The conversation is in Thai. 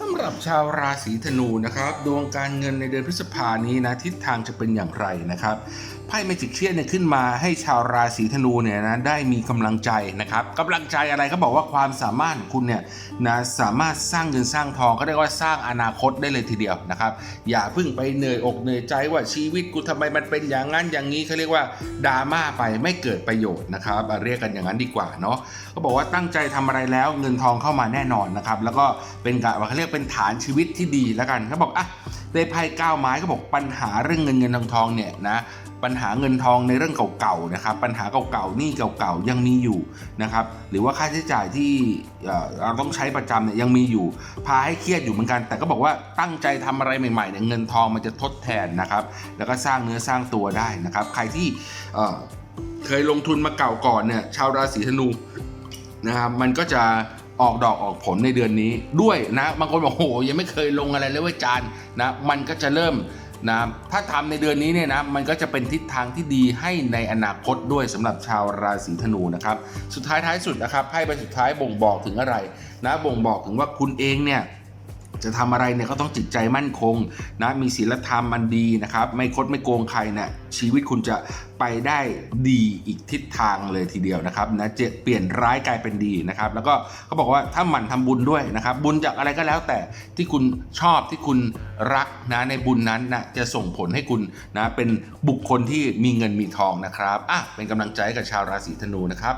สำหรับชาวราศีธนูนะครับดวงการเงินในเดือนพฤษภานี้นะทิศทางจะเป็นอย่างไรนะครับไพ่เมจิกเชียนเนี่ยขึ้นมาให้ชาวราศีธนูเนี่ยนะได้มีกำลังใจนะครับกำลังใจอะไรเขาบอกว่าความสามารถของคุณเนี่ยนะสามารถสร้างเงินสร้างทองก็เรียกว่าสร้างอนาคตได้เลยทีเดียวนะครับอย่าเพิ่งไปเหนื่อยอกเหนื่อยใจว่าชีวิตกูทำไมมันเป็นอย่างนั้นอย่างนี้เขาเรียกว่าดราม่าไปไม่เกิดประโยชน์นะครับเรียกกันอย่างนั้นดีกว่าเนาะเขาบอกว่าตั้งใจทำอะไรแล้วเงินทองเข้ามาแน่นอนนะครับแล้วก็เป็นการว่าเขาเรียกเป็นฐานชีวิตที่ดีแล้วกันเขาบอกอะในไพ่ก้าวไม้เขาบอกปัญหาเรื่องเงินเงินทองทองเนี่ยนะปัญหาเงินทองในเรื่องเก่าๆนะครับปัญหาเก่าๆนี้เก่าๆยังมีอยู่นะครับหรือว่าค่าใช้จ่ายที่เราต้องใช้ประจำเนี่ยยังมีอยู่ พาให้เครียดอยู่เหมือนกัน แต่ก็บอกว่าตั้งใจทำอะไรใหม่ๆเนี่ยเงินทองมันจะทดแทนนะครับแล้วก็สร้างเนื้อสร้างตัวได้นะครับ ใครที่เคยลงทุนมาเก่าก่อนเนี่ยชาวราศีธนูนะครับมันก็จะ ออกดอกออกผลในเดือนนี้ด้วยนะบางคนบอกโหยังไม่เคยลงอะไรเลยว่าจานนะมันก็จะเริ่มนะถ้าทำในเดือนนี้เนี่ยนะมันก็จะเป็นทิศทางที่ดีให้ในอนาคตด้วยสำหรับชาวราศีธนูนะครับ สุดท้ายท้ายสุดนะครับไพ่ใบสุดท้ายบ่งบอกถึงอะไร นะบ่งบอกถึงว่าคุณเองเนี่ย จะทำอะไรเนี่ยก็ต้องจิตใจมั่นคงนะมีศีลธรรมมันดีนะครับ ไม่คดไม่โกงใครเนี่ยชีวิตคุณจะไปได้ดีอีกทิศทางเลยทีเดียวนะครับนะจะเปลี่ยนร้ายกลายเป็นดีนะครับ แล้วก็เขาบอกว่าถ้าหมั่นทำบุญด้วยนะครับ บุญจากอะไรก็แล้วแต่ที่คุณชอบที่คุณรักนะในบุญนั้นนะจะส่งผลให้คุณนะเป็นบุคคลที่มีเงินมีทองนะครับอะเป็นกำลังใจกับชาวราศีธนูนะครับ